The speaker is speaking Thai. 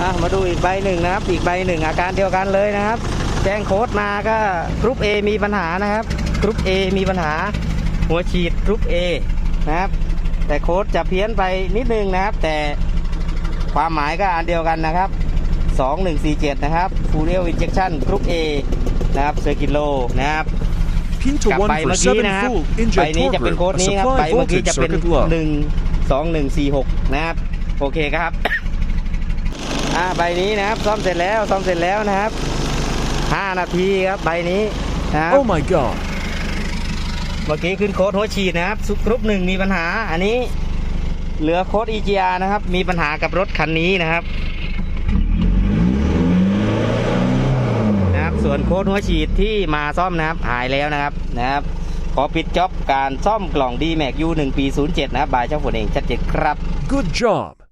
อะมาดูอีกใบหนึ่งนะครับ อีกใบหนึ่งอาการเดียวกันเลยนะครับ แจ้งโค้ดมาก็กรุ๊ป A มีปัญหานะครับกรุ๊ป A มีปัญหา หัวฉีดกรุ๊ป A นะครับ แต่โค้ดจะเพี้ยนไปนิดนึงนะครับ แต่ความหมายก็อันเดียวกันนะครับ 2147 นะครับ Fuel Injection Group A นะครับเซอร์กิโลนะครับ P to กับ1ใบ for เมื่อกี้7นะครับ full ใบ inject นี้จะเป็น torque โค้ด loop. A นี้ครับใบ supply เมื่อกี้ voltage จะเป็น circuit low. หนึ่งสองหนึ่งสี่หกนะครับ โอเคครับ อ่าใบนี้นะครับซ่อมเสร็จแล้วซ่อมเสร็จแล้วนะครับห้านาทีครับใบนี้นะครับ Oh my god. เมื่อกี้ขึ้นโค้ดหัวฉีดนะครับซุกรุ๊ปหนึ่งมีปัญหา อันนี้เหลือโค้ด EGR นะครับ มีปัญหากับรถคันนี้นะครับนะครับ ส่วนโค้ดหัวฉีดที่มาซ่อมนะครับหายแล้วนะครับนะครับ ขอปิดจ็อบการซ่อมกล่อง D Max U 1ปี07นะครับบายเจ้าฝนเองชัดเจนครับ Good job.